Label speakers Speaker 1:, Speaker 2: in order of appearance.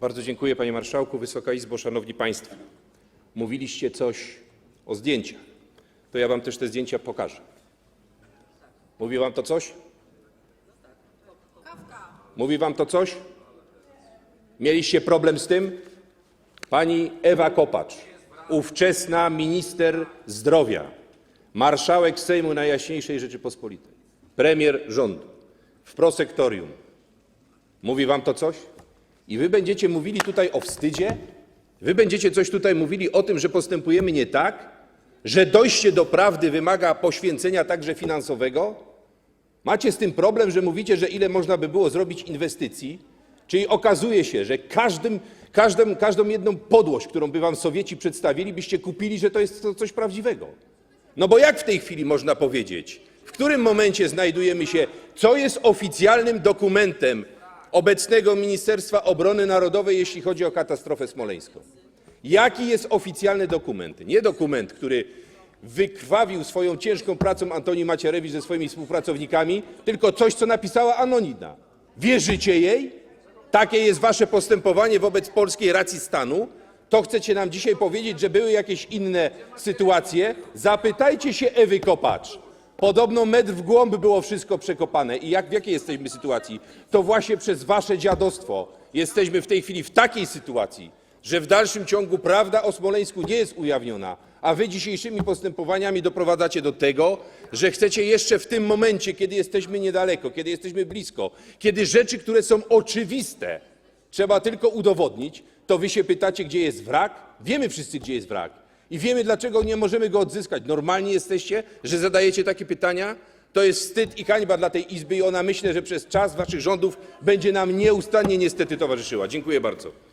Speaker 1: Bardzo dziękuję, panie marszałku. Wysoka Izbo, szanowni państwo. Mówiliście coś o zdjęciach. To ja wam też te zdjęcia pokażę. Mówi wam to coś? Mówi wam to coś? Mieliście problem z tym? Pani Ewa Kopacz, ówczesna minister zdrowia, marszałek Sejmu Najjaśniejszej Rzeczypospolitej, premier rządu w prosektorium. Mówi wam to coś? I wy będziecie mówili tutaj o wstydzie? Wy będziecie coś tutaj mówili o tym, że postępujemy nie tak? Że dojście do prawdy wymaga poświęcenia także finansowego? Macie z tym problem, że mówicie, że ile można by było zrobić inwestycji? Czyli okazuje się, że każdym, każdą, każdą jedną podłość, którą by wam Sowieci przedstawili, byście kupili, że to jest coś prawdziwego. No bo jak w tej chwili można powiedzieć, w którym momencie znajdujemy się, co jest oficjalnym dokumentem obecnego Ministerstwa Obrony Narodowej, jeśli chodzi o katastrofę smoleńską? Jaki jest oficjalny dokument? Nie dokument, który wykrwawił swoją ciężką pracą Antoni Macierewicz ze swoimi współpracownikami, tylko coś, co napisała Anonina. Wierzycie jej? Takie jest wasze postępowanie wobec polskiej racji stanu? To chcecie nam dzisiaj powiedzieć, że były jakieś inne sytuacje? Zapytajcie się Ewy Kopacz. Podobno metr w głąb było wszystko przekopane. I w jakiej jesteśmy sytuacji? To właśnie przez wasze dziadostwo jesteśmy w tej chwili w takiej sytuacji, że w dalszym ciągu prawda o Smoleńsku nie jest ujawniona, a wy dzisiejszymi postępowaniami doprowadzacie do tego, że chcecie jeszcze w tym momencie, kiedy jesteśmy niedaleko, kiedy jesteśmy blisko, kiedy rzeczy, które są oczywiste, trzeba tylko udowodnić, to wy się pytacie, gdzie jest wrak? Wiemy wszyscy, gdzie jest wrak. I wiemy, dlaczego nie możemy go odzyskać. Normalni jesteście, że zadajecie takie pytania? To jest wstyd i hańba dla tej Izby i ona myślę, że przez czas waszych rządów będzie nam nieustannie niestety towarzyszyła. Dziękuję bardzo.